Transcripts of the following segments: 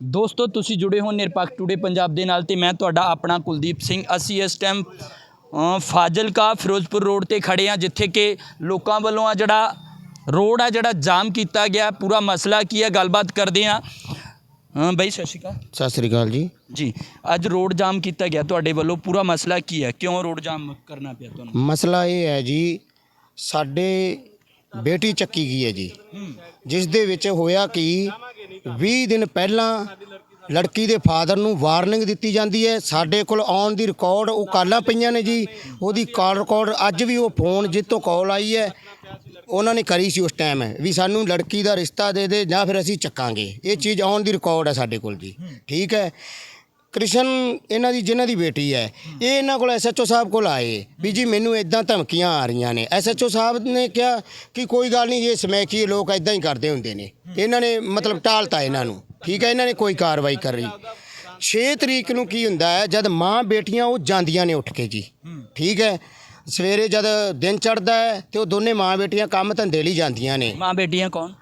ਦੋਸਤੋ ਤੁਸੀਂ ਜੁੜੇ ਹੋ ਨਿਰਪੱਖ ਟੂਡੇ ਪੰਜਾਬ ਦੇ ਨਾਲ ਤੇ ਮੈਂ ਤੁਹਾਡਾ ਆਪਣਾ ਕੁਲਦੀਪ ਸਿੰਘ। ਅਸੀਂ ਇਸ ਟਾਈਮ ਫਾਜ਼ਿਲਕਾ ਫਿਰੋਜ਼ਪੁਰ ਰੋਡ ਤੇ ਖੜੇ ਆ ਜਿੱਥੇ ਕਿ ਲੋਕਾਂ ਵੱਲੋਂ ਆ ਜਿਹੜਾ ਰੋਡ ਆ ਜਿਹੜਾ ਜਾਮ ਕੀਤਾ ਗਿਆ। ਪੂਰਾ ਮਸਲਾ ਕੀ ਹੈ ਗੱਲਬਾਤ ਕਰਦੇ ਆ ਬਈ ਸਤਿ ਸ਼੍ਰੀ ਅਕਾਲ। ਸਤਿ ਸ੍ਰੀ ਅਕਾਲ ਜੀ। ਜੀ ਅੱਜ ਰੋਡ ਜਾਮ ਕੀਤਾ ਗਿਆ ਤੁਹਾਡੇ ਵੱਲੋਂ। ਪੂਰਾ ਮਸਲਾ ਕੀ ਹੈ ਕਿਉਂ ਰੋਡ ਜਾਮ ਕਰਨਾ ਪਿਆ ਤੁਹਾਨੂੰ? ਮਸਲਾ ਇਹ ਹੈ ਜੀ ਸਾਡੇ ਬੇਟੀ ਚੱਕੀ ਗਈ ਹੈ ਜੀ। ਜਿਸ ਦੇ ਵਿੱਚ ਹੋਇਆ ਕਿ 20 ਦਿਨ ਪਹਿਲਾਂ ਲੜਕੀ ਦੇ ਫਾਦਰ ਨੂੰ ਵਾਰਨਿੰਗ ਦਿੱਤੀ ਜਾਂਦੀ ਹੈ। ਸਾਡੇ ਕੋਲ ਆਉਣ ਦੀ ਰਿਕਾਰਡ ਉਹ ਕਾਲਾਂ ਪਈਆਂ ਨੇ ਜੀ। ਉਹਦੀ ਕਾਲ ਰਿਕਾਰਡ ਅੱਜ ਵੀ ਉਹ ਫੋਨ ਜਿੱਤੋਂ ਕਾਲ ਆਈ ਹੈ। ਉਹਨਾਂ ਨੇ ਕਰੀ ਸੀ ਉਸ ਟਾਈਮ ਵੀ ਸਾਨੂੰ ਲੜਕੀ ਦਾ ਰਿਸ਼ਤਾ ਦੇ ਦੇ ਜਾਂ ਫਿਰ ਅਸੀਂ ਚੱਕਾਂਗੇ। ਇਹ ਚੀਜ਼ ਆਉਣ ਦੀ ਰਿਕਾਰਡ ਹੈ ਸਾਡੇ ਕੋਲ ਜੀ। ਠੀਕ ਹੈ। ਕ੍ਰਿਸ਼ਨ ਇਹਨਾਂ ਦੀ, ਜਿਨ੍ਹਾਂ ਦੀ ਬੇਟੀ ਹੈ, ਇਹ ਇਹਨਾਂ ਕੋਲ ਐਸਐਚਓ ਸਾਹਿਬ ਕੋਲ ਆਏ। ਵੀ ਜੀ ਮੈਨੂੰ ਇਦਾਂ ਧਮਕੀਆਂ ਆ ਰਹੀਆਂ ਨੇ। ਐਸਐਚਓ ਸਾਹਿਬ ਨੇ ਕਿਹਾ ਕਿ ਕੋਈ ਗੱਲ ਨਹੀਂ, ਇਹ ਸਮੈਕੀ ਲੋਕ ਇਦਾਂ ਹੀ ਕਰਦੇ ਹੁੰਦੇ ਨੇ। ਇਹਨਾਂ ਨੇ ਮਤਲਬ ਟਾਲਤਾ ਇਹਨਾਂ ਨੂੰ। ਠੀਕ ਹੈ, ਇਹਨਾਂ ਨੇ ਕੋਈ ਕਾਰਵਾਈ ਕਰ ਰਹੀ। 6 ਤਰੀਕ ਨੂੰ ਕੀ ਹੁੰਦਾ ਹੈ, ਜਦ ਮਾਂ ਬੇਟੀਆਂ ਉਹ ਜਾਂਦੀਆਂ ਨੇ ਉੱਠ ਕੇ ਜੀ। ਠੀਕ ਹੈ, ਸਵੇਰੇ ਜਦ ਦਿਨ ਚੜਦਾ ਹੈ, ਤੇ ਉਹ ਦੋਨੇ ਮਾਂ ਬੇਟੀਆਂ ਕੰਮ ਧੰਦੇ ਲਈ ਜਾਂਦੀਆਂ ਨੇ। ਮਾਂ ਬੇਟੀਆਂ ਕੌਣ?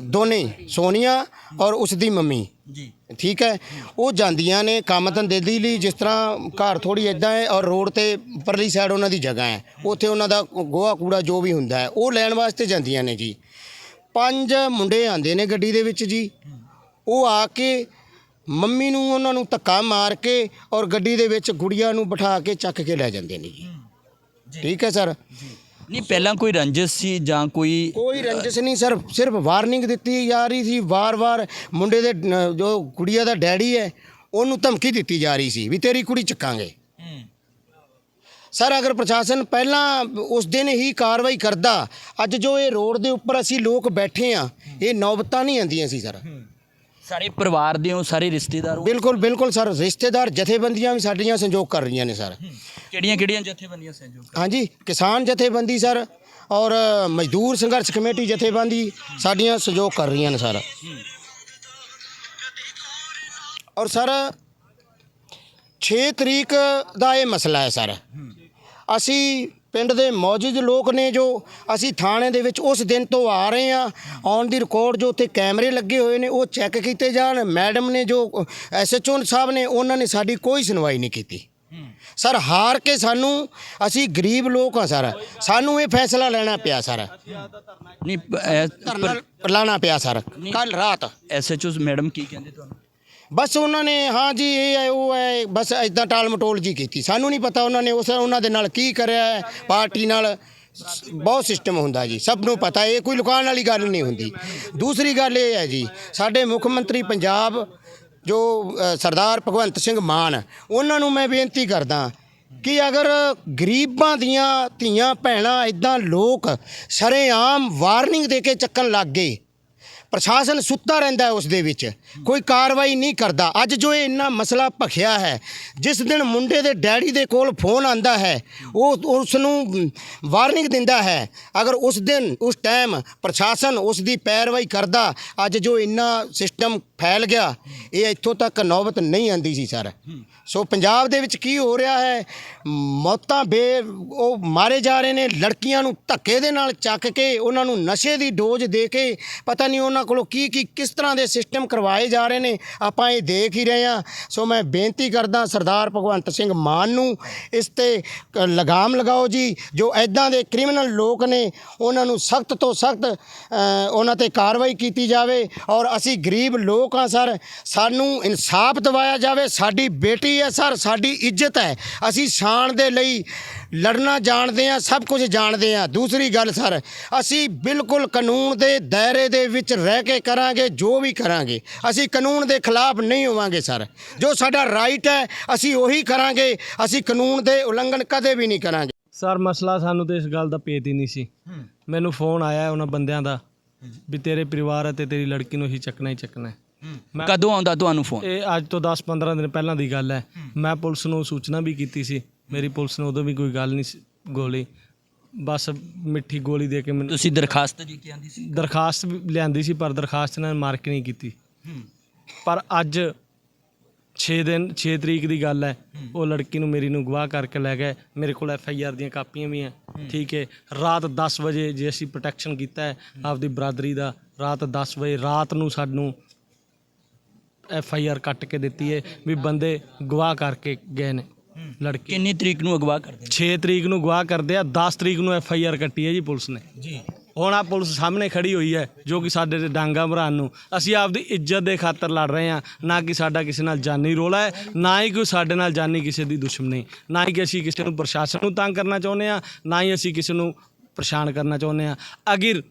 ਦੋਨੇ ਸੋਨੀਆ ਔਰ ਉਸ ਦੀ ਮੰਮੀ। ਜੀ। ਠੀਕ ਹੈ? ਉਹ ਜਾਂਦੀਆਂ ਨੇ ਕੰਮ ਧੰਦੇ ਦੇ ਲਈ ਜਿਸ ਤਰ੍ਹਾਂ ਘਰ ਥੋੜੀ ਇਦਾਂ ਹੈ ਔਰ ਰੋਡ ਤੇ ਪਰਲੀ ਸਾਈਡ ਉਹਨਾਂ ਦੀ ਜਗ੍ਹਾ ਹੈ। ਉੱਥੇ ਉਹਨਾਂ ਦਾ ਗੋਹਾ ਕੂੜਾ ਜੋ ਵੀ ਹੁੰਦਾ ਹੈ ਉਹ ਲੈਣ ਵਾਸਤੇ ਜਾਂਦੀਆਂ ਨੇ ਜੀ। ਪੰਜ ਮੁੰਡੇ ਆਂਦੇ ਨੇ ਗੱਡੀ ਦੇ ਵਿੱਚ ਜੀ। ਉਹ ਆ ਕੇ ਮੰਮੀ ਨੂੰ ਉਹਨਾਂ ਨੂੰ ਧੱਕਾ ਮਾਰ ਕੇ ਔਰ ਗੱਡੀ ਦੇ ਵਿੱਚ ਗੁੜੀਆ ਨੂੰ ਬਿਠਾ ਕੇ ਚੱਕ ਕੇ ਲੈ ਜਾਂਦੇ ਨੇ ਜੀ। ਠੀਕ ਹੈ ਸਰ? ਨਹੀਂ, ਪਹਿਲਾਂ ਕੋਈ ਰੰਜਿਸ਼ ਸੀ ਜਾਂ ਕੋਈ ਕੋਈ ਰੰਜਿਸ਼ ਨਹੀਂ ਸਰ ਸਿਰਫ ਵਾਰਨਿੰਗ ਦਿੱਤੀ ਜਾ ਰਹੀ ਸੀ। ਵਾਰ-ਵਾਰ ਮੁੰਡੇ ਦੇ ਨ- ਜੋ ਕੁੜੀਆ ਦਾ ਡੈਡੀ ਹੈ, ਉਹਨੂੰ ਧਮਕੀ ਦਿੱਤੀ ਜਾ ਰਹੀ ਸੀ ਵੀ ਤੇਰੀ ਕੁੜੀ ਚੱਕਾਂਗੇ। ਸਰ, ਅਗਰ ਪ੍ਰਸ਼ਾਸਨ ਪਹਿਲਾਂ ਉਸ ਦਿਨ ਹੀ ਕਾਰਵਾਈ ਕਰਦਾ, ਅੱਜ ਜੋ ਇਹ ਰੋਡ ਦੇ ਉੱਪਰ ਅਸੀਂ ਲੋਕ ਬੈਠੇ ਆ ਇਹ ਨੌਬਤਾਂ ਨਹੀਂ ਆਉਂਦੀਆਂ ਸੀ, ਸਰ। ਸਾਰੇ ਪਰਿਵਾਰ ਦੇ ਹੋ ਸਾਰੇ ਰਿਸ਼ਤੇਦਾਰ ਹੋ? ਬਿਲਕੁਲ ਬਿਲਕੁਲ ਸਰ। ਰਿਸ਼ਤੇਦਾਰ ਜਥੇਬੰਦੀਆਂ ਵੀ ਸਾਡੀਆਂ ਸੰਯੋਗ ਕਰ ਰਹੀਆਂ ਨੇ ਸਰ। ਕਿਹੜੀਆਂ ਕਿਹੜੀਆਂ ਜਥੇਬੰਦੀਆਂ ਸਹਿਯੋਗ ਹਾਂਜੀ ਕਿਸਾਨ ਜਥੇਬੰਦੀ ਸਰ ਔਰ ਮਜ਼ਦੂਰ ਸੰਘਰਸ਼ ਕਮੇਟੀ ਜਥੇਬੰਦੀ ਸਾਡੀਆਂ ਸਹਿਯੋਗ ਕਰ ਰਹੀਆਂ ਨੇ ਸਰ। ਔਰ ਸਰ 6 ਤਰੀਕ ਦਾ ਇਹ ਮਸਲਾ ਹੈ ਸਰ। ਅਸੀਂ ਪਿੰਡ ਦੇ ਮੌਜੂਦ ਲੋਕ ਨੇ ਜੋ ਅਸੀਂ ਥਾਣੇ ਦੇ ਵਿੱਚ ਉਸ ਦਿਨ ਤੋਂ ਆ ਰਹੇ ਆ ਔਨ ਦੀ ਰਿਕਾਰਡ ਜੋ ਉੱਥੇ ਕੈਮਰੇ ਲੱਗੇ ਹੋਏ ਨੇ ਉਹ ਚੈੱਕ ਕੀਤੇ ਜਾਣ। ਮੈਡਮ ਨੇ ਜੋ ਐਸਐਚਓ ਸਾਹਿਬ ਨੇ ਉਹਨਾਂ ਨੇ ਸਾਡੀ ਕੋਈ ਸੁਣਵਾਈ ਨਹੀਂ ਕੀਤੀ। ਸਰ ਹਾਰ ਕੇ ਸਾਨੂੰ ਅਸੀਂ ਗਰੀਬ ਲੋਕ ਆ ਸਰ। ਸਾਨੂੰ ਇਹ ਫੈਸਲਾ ਲੈਣਾ ਪਿਆ ਸਰ। ਨਹੀਂ ਧਰਨਾ ਲਾਣਾ ਪਿਆ ਸਰ। ਕੱਲ ਰਾਤ। ਐਸਐਚਓ ਮੈਡਮ ਕੀ ਕਹਿੰਦੇ ਤੁਹਾਨੂੰ? ਬਸ ਉਹਨਾਂ ਨੇ ਹਾਂ ਜੀ ਇਹ ਹੈ ਉਹ ਹੈ ਬਸ ਇਦਾਂ ਟਾਲ ਮਟੋਲ ਜੀ ਕੀਤੀ। ਸਾਨੂੰ ਨਹੀਂ ਪਤਾ ਉਹਨਾਂ ਨੇ ਉਸ ਉਹਨਾਂ ਦੇ ਨਾਲ ਕੀ ਕਰਿਆ ਹੈ ਪਾਰਟੀ ਨਾਲ। ਬਹੁਤ ਸਿਸਟਮ ਹੁੰਦਾ ਜੀ ਸਭ ਨੂੰ ਪਤਾ ਇਹ ਕੋਈ ਲੁਕਾਉਣ ਵਾਲੀ ਗੱਲ ਨਹੀਂ ਹੁੰਦੀ। ਦੂਸਰੀ ਗੱਲ ਇਹ ਹੈ ਜੀ ਸਾਡੇ ਮੁੱਖ ਮੰਤਰੀ ਪੰਜਾਬ ਜੋ ਅ, ਸਰਦਾਰ ਭਗਵੰਤ ਸਿੰਘ ਮਾਨ ਉਹਨਾਂ ਨੂੰ ਮੈਂ ਬੇਨਤੀ ਕਰਦਾ ਕਿ ਅਗਰ ਗਰੀਬਾਂ ਦੀਆਂ ਧੀਆਂ ਭੈਣਾਂ ਇਦਾਂ ਲੋਕ ਸ਼ਰੇਆਮ ਵਾਰਨਿੰਗ ਦੇ ਕੇ ਚੱਕਣ ਲੱਗ ਗਏ ਪ੍ਰਸ਼ਾਸਨ ਸੁੱਤਾ ਰਹਿੰਦਾ ਹੈ ਉਸ ਦੇ ਵਿੱਚ। ਕੋਈ ਕਾਰਵਾਈ ਨਹੀਂ ਕਰਦਾ। ਅੱਜ ਜੋ ਇਹ ਇੰਨਾ ਮਸਲਾ ਭਖਿਆ ਹੈ, ਜਿਸ ਦਿਨ ਮੁੰਡੇ ਦੇ ਡੈਡੀ ਦੇ ਕੋਲ ਫੋਨ ਆਂਦਾ ਹੈ, ਉਹ ਉਸ ਨੂੰ ਵਾਰਨਿੰਗ ਦਿੰਦਾ ਹੈ, ਅਗਰ ਉਸ ਦਿਨ, ਉਸ ਟਾਈਮ ਪ੍ਰਸ਼ਾਸਨ ਉਸ ਦੀ ਪੈਰਵਾਈ ਕਰਦਾ, ਅੱਜ ਜੋ ਇੰਨਾ ਸਿਸਟਮ ਫੈਲ ਗਿਆ, ਇਹ ਇੱਥੋਂ ਤੱਕ ਨੌਬਤ ਨਹੀਂ ਆਂਦੀ ਸੀ, ਸਰ। ਸੋ ਪੰਜਾਬ ਦੇ ਵਿੱਚ ਕੀ ਹੋ ਰਿਹਾ ਹੈ? ਮੌਤਾਂ ਬੇ, ਉਹ ਮਾਰੇ ਜਾ ਰਹੇ ਨੇ, ਲੜਕੀਆਂ ਨੂੰ ਧੱਕੇ ਦੇ ਨਾਲ ਚੱਕ ਕੇ, ਉਹਨਾਂ ਨੂੰ ਨਸ਼ੇ ਦੀ ਡੋਜ਼ ਦੇ ਕੇ, ਪਤਾ ਨਹੀਂ ਉਹਨਾਂ ਕੋਲੋਂ ਕੀ ਕੀ ਕਿਸ ਤਰ੍ਹਾਂ ਦੇ ਸਿਸਟਮ ਕਰਵਾਏ ਜਾ ਰਹੇ ਨੇ? ਆਪਾਂ ਇਹ ਦੇਖ ਹੀ ਰਹੇ ਹਾਂ। ਸੋ ਮੈਂ ਬੇਨਤੀ ਕਰਦਾ ਸਰਦਾਰ ਭਗਵੰਤ ਸਿੰਘ ਮਾਨ ਨੂੰ ਇਸ ਤੇ ਲਗਾਮ ਲਗਾਓ ਜੀ, ਜੋ ਐਦਾਂ ਦੇ ਕ੍ਰਿਮੀਨਲ ਲੋਕ ਨੇ, ਉਹਨਾਂ ਨੂੰ ਸਖਤ ਤੋਂ ਸਖਤ ਉਹਨਾਂ ਤੇ ਕਾਰਵਾਈ ਕੀਤੀ ਜਾਵੇ ਔਰ ਅਸੀਂ ਗਰੀਬ ਲੋਕ ਹਾਂ ਸਰ। ਸਾਨੂੰ ਇਨਸਾਫ ਦਿਵਾਇਆ ਜਾਵੇ। ਸਾਡੀ ਬੇਟੀ ਹੈ ਸਰ, ਸਾਡੀ ਇੱਜ਼ਤ ਹੈ। ਅਸੀਂ ਸ਼ਾਨ ਦੇ ਲਈ ਲੜਨਾ ਜਾਣਦੇ ਹਾਂ ਸਭ ਕੁਝ ਜਾਣਦੇ ਹਾਂ ਦੂਸਰੀ ਗੱਲ ਸਰ ਅਸੀਂ ਬਿਲਕੁਲ ਕਾਨੂੰਨ ਦੇ ਦਾਇਰੇ ਦੇ ਵਿੱਚ ਰਹਿ ਕੇ ਕਰਾਂਗੇ ਜੋ ਵੀ ਕਰਾਂਗੇ। ਅਸੀਂ ਕਾਨੂੰਨ ਦੇ ਖਿਲਾਫ ਨਹੀਂ ਹੋਵਾਂਗੇ ਸਰ। ਜੋ ਸਾਡਾ ਰਾਈਟ ਹੈ ਅਸੀਂ ਉਹੀ ਕਰਾਂਗੇ। ਅਸੀਂ ਕਾਨੂੰਨ ਦੇ ਉਲੰਘਣ ਕਦੇ ਵੀ ਨਹੀਂ ਕਰਾਂਗੇ। ਸਰ ਮਸਲਾ ਸਾਨੂੰ ਤੇ ਇਸ ਗੱਲ ਦਾ ਪੇਤ ਹੀ ਨਹੀਂ ਸੀ। ਮੈਨੂੰ ਫੋਨ ਆਇਆ ਉਹਨਾਂ ਬੰਦਿਆਂ ਦਾ ਵੀ ਤੇਰੇ ਪਰਿਵਾਰ ਅਤੇ ਤੇਰੀ ਲੜਕੀ ਨੂੰ ਹੀ ਚੱਕਣਾ ਹੀ ਚੱਕਣਾ ਹੈ। ਮੈਂ- ਕਦੋਂ ਆਉਂਦਾ ਤੁਹਾਨੂੰ ਫੋਨ ਇਹ ਅੱਜ ਤੋਂ 10-15 ਦਿਨ ਪਹਿਲਾਂ ਦੀ ਗੱਲ ਹੈ। ਮੈਂ ਪੁਲਿਸ ਨੂੰ ਸੂਚਨਾ ਵੀ ਕੀਤੀ ਸੀ ਮੇਰੀ ਪੁਲਿਸ ਨੇ ਉਦੋਂ ਵੀ ਕੋਈ ਗੱਲ ਨਹੀਂ ਸੀ ਗੋਲੀ ਬਸ ਮਿੱਠੀ ਗੋਲੀ ਦੇ ਕੇ ਮੈਨੂੰ ਤੁਸੀਂ ਦਰਖਾਸਤ ਜੀ ਕੀ ਆਂਦੀ ਸੀ? ਦਰਖਾਸਤ ਵੀ ਲਿਆਂਦੀ ਸੀ ਪਰ ਦਰਖਾਸਤ ਨਾਲ ਮਾਰਕ ਨਹੀਂ ਕੀਤੀ। ਪਰ ਅੱਜ 6 ਦਿਨ 6 ਤਰੀਕ ਦੀ ਗੱਲ ਹੈ। ਉਹ ਲੜਕੀ ਨੂੰ ਮੇਰੀ ਨੂੰ ਗਵਾਹ ਕਰਕੇ ਲੈ ਗਏ। ਮੇਰੇ ਕੋਲ ਐਫ ਆਈ ਆਰ ਦੀਆਂ ਕਾਪੀਆਂ ਵੀ ਹੈ। ਠੀਕ ਹੈ। ਰਾਤ 10 ਵਜੇ ਜੇ ਅਸੀਂ ਪ੍ਰੋਟੈਕਸ਼ਨ ਕੀਤਾ ਹੈ ਆਪਦੀ ਬਰਾਦਰੀ ਦਾ ਰਾਤ 10 ਵਜੇ ਰਾਤ ਨੂੰ ਸਾਨੂੰ ਐਫ ਆਈ ਆਰ ਕੱਟ ਕੇ ਦਿੱਤੀ ਹੈ ਵੀ ਬੰਦੇ ਗਵਾਹ ਕਰਕੇ ਗਏ ਨੇ। ਲੜਕੀ। ਕਿੰਨੀ ਤਰੀਕ ਨੂੰ ਅਗਵਾ ਕਰਦੇ 6 ਤਰੀਕ ਨੂੰ ਗਵਾਹ ਕਰਦੇ ਆ 10 ਤਰੀਕ ਨੂੰ ਐਫ ਆਈ ਆਰ ਕੱਟੀ ਹੈ ਜੀ ਪੁਲਿਸ ਨੇ। ਜੀ। ਹੁਣ ਆ ਪੁਲਿਸ ਸਾਹਮਣੇ ਖੜੀ ਹੋਈ ਹੈ ਜੋ ਕਿ ਸਾਡੇ ਤੇ ਡਾਂਗਾ ਭਰਾਨ ਨੂੰ। ਅਸੀਂ ਆਪਦੀ ਇੱਜ਼ਤ ਦੇ ਖਾਤਰ ਲੜ ਰਹੇ ਹਾਂ ਨਾ ਕਿ ਸਾਡਾ ਕਿਸੇ ਨਾਲ ਜਾਨੀ ਰੋਲਾ ਹੈ ਨਾ ਹੀ ਕੋਈ ਸਾਡੇ ਨਾਲ ਜਾਨੀ ਕਿਸੇ ਦੀ ਦੁਸ਼ਮਣੀ। ਨਾ ਹੀ ਕਿ ਅਸੀਂ ਕਿਸੇ ਨੂੰ ਪ੍ਰਸ਼ਾਸਨ ਨੂੰ ਤੰਗ ਕਰਨਾ ਚਾਹੁੰਦੇ ਹਾਂ ਨਾ ਹੀ ਅਸੀਂ ਕਿਸੇ ਨੂੰ ਪਰੇਸ਼ਾਨ ਕਰਨਾ ਚਾਹੁੰਦੇ ਹਾਂ। ਅਗਰ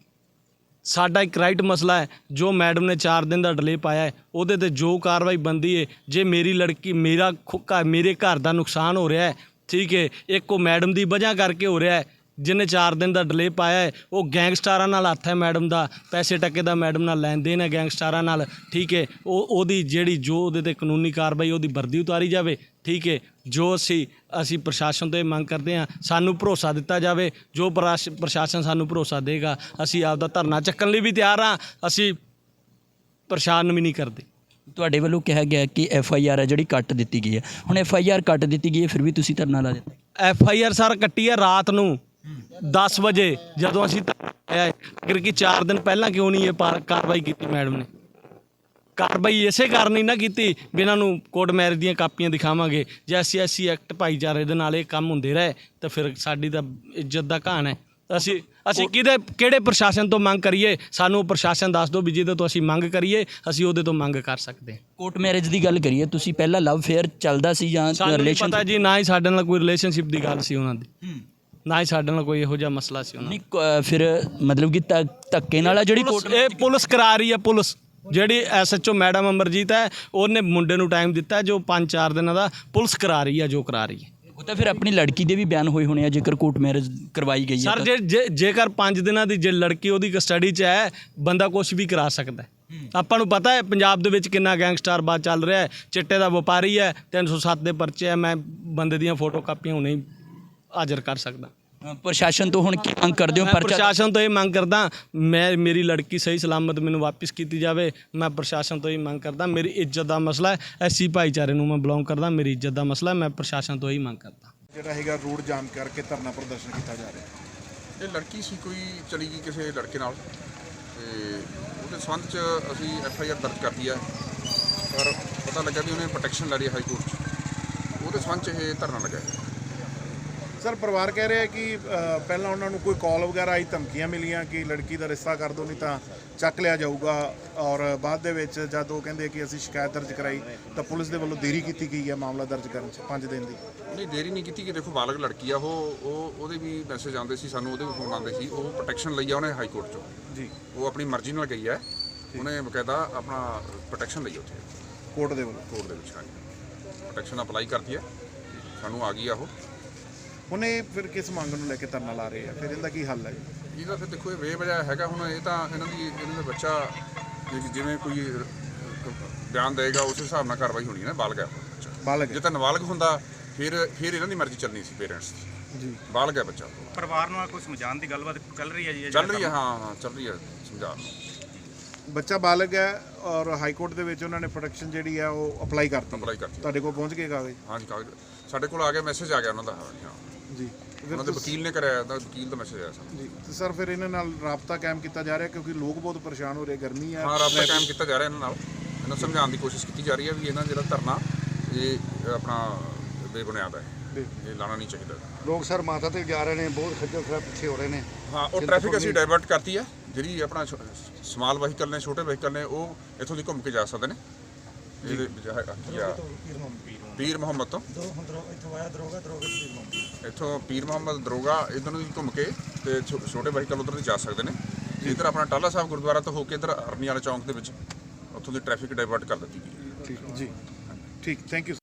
ਸਾਡਾ ਇੱਕ ਰਾਈਟ ਮਸਲਾ ਹੈ, ਜੋ ਮੈਡਮ ਨੇ 4 ਦਿਨ ਦਾ ਡਿਲੇ ਪਾਇਆ ਹੈ, ਉਹਦੇ ਤੇ ਜੋ ਕਾਰਵਾਈ ਬੰਦੀ ਹੈ ਜੇ ਮੇਰੀ ਲੜਕੀ, ਮੇਰਾ ਖੁ- ਘਰ, ਮੇਰੇ ਘਰ ਦਾ ਨੁਕਸਾਨ ਹੋ ਰਿਹਾ ਹੈ, ਠੀਕ ਹੈ ਇੱਕ ਉਹ ਮੈਡਮ ਦੀ ਵਜ੍ਹਾ ਕਰਕੇ ਹੋ ਰਿਹਾ ਹੈ, ਜਿਹਨੇ 4 ਦਿਨ ਦਾ ਡਿਲੇ ਪਾਇਆ ਹੈ, ਉਹ ਗੈਂਗਸਟਰਾਂ ਨਾਲ ਹੱਥ ਹੈ ਮੈਡਮ ਦਾ, ਪੈਸੇ ਟੱਕੇ ਦਾ ਮੈਡਮ ਨਾਲ ਲੈਣ ਦੇਣ ਹੈ ਗੈਂਗਸਟਰਾਂ ਨਾਲ, ਠੀਕ ਹੈ ਉਹ, ਉਹਦੀ ਜਿਹੜੀ ਜੋ ਉਹਦੇ ਤੇ ਕਾਨੂੰਨੀ ਕਾਰਵਾਈ, ਉਹਦੀ ਵਰਦੀ ਉਤਾਰੀ ਜਾਵੇ ਠੀਕ ਹੈ ਜੋ ਅਸੀਂ ਅਸੀਂ ਪ੍ਰਸ਼ਾਸਨ ਤੋਂ ਇਹ ਮੰਗ ਕਰਦੇ ਹਾਂ ਸਾਨੂੰ ਭਰੋਸਾ ਦਿੱਤਾ ਜਾਵੇ ਜੋ ਪ੍ਰਸ਼- ਪ੍ਰਸ਼ਾਸਨ ਸਾਨੂੰ ਭਰੋਸਾ ਦੇਗਾ ਅਸੀਂ ਆਪਦਾ ਧਰਨਾ ਚੱਕਣ ਲਈ ਵੀ ਤਿਆਰ ਹਾਂ ਅਸੀਂ ਪਰੇਸ਼ਾਨ ਵੀ ਨਹੀਂ ਕਰਦੇ। ਤੁਹਾਡੇ ਵੱਲੋਂ ਕਿਹਾ ਗਿਆ ਕਿ ਐਫ ਆਈ ਆਰ ਹੈ ਜਿਹੜੀ ਕੱਟ ਦਿੱਤੀ ਗਈ ਹੈ। ਹੁਣ ਐਫ ਆਈ ਆਰ ਕੱਟ ਦਿੱਤੀ ਗਈ ਹੈ ਫਿਰ ਵੀ ਤੁਸੀਂ ਧਰਨਾ ਲਾ ਦਿੱਤਾ। ਐਫ ਆਈ ਆਰ ਸਰ ਕੱਟੀ ਹੈ ਰਾਤ ਨੂੰ 10 ਵਜੇ ਜਦੋਂ ਅਸੀਂ ਆਇਆ ਕਿ 4 ਦਿਨ ਪਹਿਲਾਂ ਕਿਉਂ ਨਹੀਂ ਇਹ ਪਾ- ਕਾਰਵਾਈ ਕੀਤੀ ਮੈਡਮ ਨੇ? ਕਾਰਵਾਈ ਇਸੇ ਕਾਰਨ ਹੀ ਨਾ ਕੀਤੀ ਵੀ ਇਹਨਾਂ ਨੂੰ ਕੋਰਟ ਮੈਰਿਜ ਦੀਆਂ ਕਾਪੀਆਂ ਦਿਖਾਵਾਂਗੇ। ਜੇ ਐਸਸੀ ਐਸਸੀ ਐਕਟ ਭਾਈਚਾਰੇ ਦੇ ਨਾਲ ਇਹ ਕੰਮ ਹੁੰਦੇ ਰਹੇ ਤਾਂ ਫਿਰ ਸਾਡੀ ਤਾਂ ਇੱਜ਼ਤ ਦਾ ਘਾਣ ਹੈ। ਅਸੀਂ ਅਸੀਂ ਕਿਹਦੇ ਕਿਹੜੇ ਪ੍ਰਸ਼ਾਸਨ ਤੋਂ ਮੰਗ ਕਰੀਏ? ਸਾਨੂੰ ਪ੍ਰਸ਼ਾਸਨ ਦੱਸ ਦਿਓ ਵੀ ਜਿਹਦੇ ਤੋਂ ਅਸੀਂ ਮੰਗ ਕਰੀਏ ਅਸੀਂ ਉਹਦੇ ਤੋਂ ਮੰਗ ਕਰ ਸਕਦੇ ਹਾਂ। ਕੋਰਟ ਮੈਰਿਜ ਦੀ ਗੱਲ ਕਰੀਏ ਤੁਸੀਂ ਪਹਿਲਾਂ ਲਵ ਫੇਅਰ ਚੱਲਦਾ ਸੀ ਜਾਂ ਰਿਲੇਸ਼ਨ ਪਤਾ ਜੀ ਨਾ ਹੀ ਸਾਡੇ ਨਾਲ ਕੋਈ ਰਿਲੇਸ਼ਨਸ਼ਿਪ ਦੀ ਗੱਲ ਸੀ ਉਹਨਾਂ ਦੀ। ਨਾ ਹੀ ਸਾਡੇ ਨਾਲ ਕੋਈ ਇਹੋ ਜਿਹਾ ਮਸਲਾ ਸੀ ਉਹਨਾਂ ਨਹੀਂ ਕ- ਫਿਰ ਮਤਲਬ ਕਿ ਧੱਕ- ਨਾਲ ਆ ਜਿਹੜੀ ਕੋਰਟ ਇਹ ਪੁਲਿਸ ਕਰਾ ਰਹੀ ਹੈ ਪੁਲਿਸ। ਜਿਹੜੀ ਐਸਐਚਓ ਮੈਡਮ ਅਮਰਜੀਤ ਹੈ ਉਹਨੇ ਮੁੰਡੇ ਨੂੰ ਟਾਈਮ ਦਿੱਤਾ ਜੋ 5-4 ਦਿਨਾਂ ਦਾ ਪੁਲਿਸ ਕਰਾ ਰਹੀ ਹੈ ਜੋ ਕਰਾ ਰਹੀ ਹੈ। ਉਹ ਤਾਂ ਫਿਰ ਆਪਣੀ ਲੜਕੀ ਦੇ ਵੀ ਬਿਆਨ ਹੋਏ ਹੋਣੇ ਆ ਜੇਕਰ ਕੋਰਟ ਮੈਰਿਜ ਕਰਵਾਈ ਗਈ ਹੈ ਸਰ। ਜੇ ਜੇ- ਜੇਕਰ 5 ਦਿਨਾਂ ਦੀ ਜੇ ਲੜਕੀ ਉਹਦੀ ਕਸਟਡੀ 'ਚ ਹੈ ਬੰਦਾ ਕੁਝ ਵੀ ਕਰਾ ਸਕਦਾ ਹੈ। ਆਪਾਂ ਨੂੰ ਪਤਾ ਹੈ ਪੰਜਾਬ ਦੇ ਵਿੱਚ ਕਿੰਨਾ ਗੈਂਗਸਟਰ ਬਾਦ ਚੱਲ ਰਿਹਾ ਹੈ ਚਿੱਟੇ ਦਾ ਵਪਾਰੀ ਹੈ 307 ਦੇ ਪਰਚੇ ਹੈ ਮੈਂ ਬੰਦੇ ਦੀਆਂ ਫੋਟੋ ਕਾਪੀਆਂ ਹੁਣੇ ਹੀ ਹਾਜ਼ਰ ਕਰ ਸਕਦਾ। ਪ੍ਰਸ਼ਾਸਨ ਤੋਂ ਹੁਣ ਕੀ ਮੰਗ ਕਰਦੇ ਹੋ? ਮੈਂ ਪਰਚਾ ਪ੍ਰਸ਼ਾਸਨ ਤੋਂ ਇਹ ਮੰਗ ਕਰਦਾ ਮੈਂ ਮੇਰੀ ਲੜਕੀ ਸਹੀ ਸਲਾਮਤ ਮੈਨੂੰ ਵਾਪਿਸ ਕੀਤੀ ਜਾਵੇ ਮੈਂ ਪ੍ਰਸ਼ਾਸਨ ਤੋਂ ਇਹ ਮੰਗ ਕਰਦਾ ਮੇਰੀ ਇੱਜ਼ਤ ਦਾ ਮਸਲਾ ਹੈ ਐਸੀ ਭਾਈਚਾਰੇ ਨੂੰ ਮੈਂ ਬਿਲੋਂਗ ਕਰਦਾ ਮੇਰੀ ਇੱਜ਼ਤ ਦਾ ਮਸਲਾ ਹੈ ਮੈਂ ਪ੍ਰਸ਼ਾਸਨ ਤੋਂ ਇਹ ਮੰਗ ਕਰਦਾ। ਜਿਹੜਾ ਹੈਗਾ ਰੋਡ ਜਾਮ ਕਰਕੇ ਧਰਨਾ ਪ੍ਰਦਰਸ਼ਨ ਕੀਤਾ ਜਾ ਰਿਹਾ। ਇਹ ਲੜਕੀ ਸੀ ਕੋਈ ਚਲੀ ਗਈ ਕਿਸੇ ਲੜਕੇ ਨਾਲ? ਤੇ ਉਹਦੇ ਸੰਬੰਧ ਚ ਅਸੀਂ ਐਫ ਆਈ ਆਰ ਦਰਜ ਕਰਤੀ ਹੈ। ਪਰ ਪਤਾ ਲੱਗਾ ਵੀ ਉਹਨੇ ਪ੍ਰੋਟੈਕਸ਼ਨ ਲੈ ਲਈ ਹਾਈ ਕੋਰਟ ਚ। ਉਹਦੇ ਸੰਬੰਧ ਚ ਇਹ ਧਰਨਾ ਲੱਗਾ ਹੈ ਸਰ ਪਰਿਵਾਰ ਕਹਿ ਰਿਹਾ ਕਿ ਪਹਿਲਾਂ ਉਹਨਾਂ ਨੂੰ ਕੋਈ ਕਾਲ ਵਗੈਰਾ ਆਈ ਧਮਕੀਆਂ ਮਿਲੀਆਂ ਕਿ ਲੜਕੀ ਦਾ ਰਿਸ਼ਤਾ ਕਰ ਦਿਓ ਨਹੀਂ ਤਾਂ ਚੱਕ ਲਿਆ ਜਾਊਗਾ। ਔਰ ਬਾਅਦ ਦੇ ਵਿੱਚ ਜਦ ਉਹ ਕਹਿੰਦੇ ਕਿ ਅਸੀਂ ਸ਼ਿਕਾਇਤ ਦਰਜ ਕਰਾਈ ਤਾਂ ਪੁਲਿਸ ਦੇ ਵੱਲੋਂ ਦੇਰੀ ਕੀਤੀ ਗਈ ਹੈ ਮਾਮਲਾ ਦਰਜ ਕਰਨ 'ਚ 5 ਦਿਨ ਦੀ। ਨਹੀਂ ਦੇਰੀ ਨਹੀਂ ਕੀਤੀ ਕਿ ਦੇਖੋ ਬਾਲਗ ਲੜਕੀ ਆ ਉਹ ਉਹ ਉਹਦੇ ਵੀ ਮੈਸੇਜ ਆਉਂਦੇ ਸੀ ਸਾਨੂੰ ਉਹਦੇ ਵੀ ਫੋਨ ਆਉਂਦੇ ਸੀ ਉਹ ਪ੍ਰੋਟੈਕਸ਼ਨ ਲਈ ਆ ਉਹਨੇ ਹਾਈ ਕੋਰਟ ਚੋਂ। ਜੀ। ਉਹ ਆਪਣੀ ਮਰਜ਼ੀ ਨਾਲ ਗਈ ਹੈ ਉਹਨੇ ਬਕਾਇਦਾ ਆਪਣਾ ਪ੍ਰੋਟੈਕਸ਼ਨ ਲਈ ਉੱਥੇ। ਕੋਰਟ ਦੇ ਵੱਲੋਂ। ਕੋਰਟ ਦੇ ਵਿੱਚ ਹਾਂਜੀ। ਪ੍ਰੋਟੈਕਸ਼ਨ ਅਪਲਾਈ ਕਰਤੀ ਹੈ। ਸਾਨੂੰ ਆ ਗਈ ਆ ਉਹ। ਹੁਣ ਇਹ ਫਿਰ ਕਿਸ ਮੰਗ ਨੂੰ ਲੈ ਕੇ ਧਰਨਾ ਲਾ ਰਹੇ ਆ? ਫਿਰ ਇਹਦਾ ਕੀ ਹੱਲ ਹੈ? ਜੀ ਇਹਦਾ ਫਿਰ ਦੇਖੋ ਇਹ ਬੇਵਜ੍ਹਾ ਹੈਗਾ। ਹੁਣ ਇਹ ਤਾਂ ਇਹਨਾਂ ਦੀ ਇਹਨਾਂ ਦਾ ਬੱਚਾ ਜੇ- ਜਿਵੇਂ ਕੋਈ ਬਿਆਨ ਦੇਗਾ ਉਸ ਹਿਸਾਬ ਨਾਲ ਕਾਰਵਾਈ ਹੋਣੀ ਹੈ ਨਾ ਬਾਲਗ ਹੈ ਉਹ ਬੱਚਾ। ਬਾਲਗ ਜੇ ਤਾਂ ਨਾਬਾਲਗ ਹੁੰਦਾ ਫਿਰ ਫਿਰ ਇਹਨਾਂ ਦੀ ਮਰਜ਼ੀ ਚੱਲਣੀ ਸੀ ਪੇਰੈਂਟਸ ਦੀ। ਜੀ। ਬਾਲਗ ਹੈ ਬੱਚਾ ਪਰਿਵਾਰ ਨੂੰ ਕੋਈ ਸਮਝਾਉਣ ਦੀ ਗੱਲਬਾਤ ਚੱਲ ਰਹੀ ਹੈ ਜੀ ਇਹ ਚੱਲ ਰਹੀ ਹੈ ਹਾਂ ਹਾਂ ਚੱਲ ਰਹੀ ਹੈ ਸਮਝਾ ਬੱਚਾ ਬਾਲਗ ਹੈ ਔਰ ਹਾਈ ਕੋਰਟ ਦੇ ਵਿੱਚ ਉਹਨਾਂ ਨੇ ਪ੍ਰੋਟੈਕਸ਼ਨ ਜਿਹੜੀ ਹੈ ਉਹ ਅਪਲਾਈ ਕਰਤੀ। ਅਪਲਾਈ ਕਰਤੀ। ਤੁਹਾਡੇ ਕੋਲ ਪਹੁੰਚ ਗਏ ਕਾਗਜ਼? ਹਾਂਜੀ ਕਾਗਜ਼। ਸਾਡੇ ਕੋਲ ਆ ਗਿਆ ਮੈਸੇਜ ਆ ਗਿਆ ਉਹਨਾਂ ਦਾ। ਹਾਂ। ਜੀ। ਉਹਨਾਂ ਦੇ ਵਕੀਲ ਨੇ ਕਰਾਇਆ ਤਾਂ ਵਕੀਲ ਦਾ ਮੈਸੇਜ ਆਇਆ ਸਾਨੂੰ ਜੀ। ਤੇ ਸਰ ਫਿਰ ਇਹਨਾਂ ਨਾਲ ਰਾਬਤਾ ਕਾਇਮ ਕੀਤਾ ਜਾ ਰਿਹਾ ਕਿਉਂਕਿ ਲੋਕ ਬਹੁਤ ਪਰੇਸ਼ਾਨ ਹੋ ਰਹੇ ਗਰਮੀ ਹੈ। ਹਾਂ ਰਾਬਤਾ ਕਾਇਮ ਕੀਤਾ ਜਾ ਰਿਹਾ ਇਹਨਾਂ ਨਾਲ। ਇਹਨਾਂ ਨੂੰ ਸਮਝਾਉਣ ਦੀ ਕੋਸ਼ਿਸ਼ ਕੀਤੀ ਜਾ ਰਹੀ ਹੈ ਵੀ ਇਹਨਾਂ ਜਿਹੜਾ ਧਰਨਾ ਇਹ ਆਪਣਾ ਬੇਬੁਨਿਆਦ ਹੈ। ਇਹ ਲਾਣਾ ਨਹੀਂ ਚਾਹੀਦਾ। ਲੋਕ ਸਰ ਮਾਤਾ ਤੇ ਜਾ ਰਹੇ ਨੇ ਬਹੁਤ ਖੱਜਲ ਖਰਾਬ ਪਿੱਛੇ ਹੋ ਰਹੇ ਨੇ। ਹਾਂ ਉਹ ਟ੍ਰੈਫਿਕ ਅਸੀਂ ਡਾਇਵਰਟ ਕਰਤੀ ਹੈ। ਜਿਹੜੀ ਆਪਣਾ ਸਮਾਲ ਵਹੀਕਲ ਨੇ ਛੋਟੇ ਵਹੀਕਲ ਨੇ ਉਹ ਇੱਥੋਂ ਦੀ ਘੁੰਮ ਕੇ ਜਾ ਸਕਦੇ ਨੇ। ਇਹਦੇ ਵਿੱਚ ਹੈ- ਕੀ ਆ? ਪੀਰ ਮੁਹੰਮਦ। ਤੋਂ? ਇੱਥੋਂ ਪੀਰ ਮੁਹੰਮਦ। ਦਰੋਗਾ ਇਧਰ ਨੂੰ ਘੁੰਮ ਕੇ ਤੇ ਛੋਟੇ ਵਹੀਕਲ ਉਧਰ ਦੀ ਜਾ ਸਕਦੇ ਨੇ। ਇਧਰ ਆਪਣਾ ਟਾਲਾ ਸਾਹਿਬ ਗੁਰਦੁਆਰਾ ਤੋਂ ਹੋ ਕੇ ਇਧਰ ਅਰਨੀ ਵਾਲੇ ਚੌਂਕ ਦੇ ਵਿੱਚ ਉੱਥੋਂ ਦੀ ਟ੍ਰੈਫਿਕ ਡਾਇਵਰਟ ਕਰ ਦਿੱਤੀ ਗਈ ਠੀਕ ਜੀ। ਠੀਕ। Thank you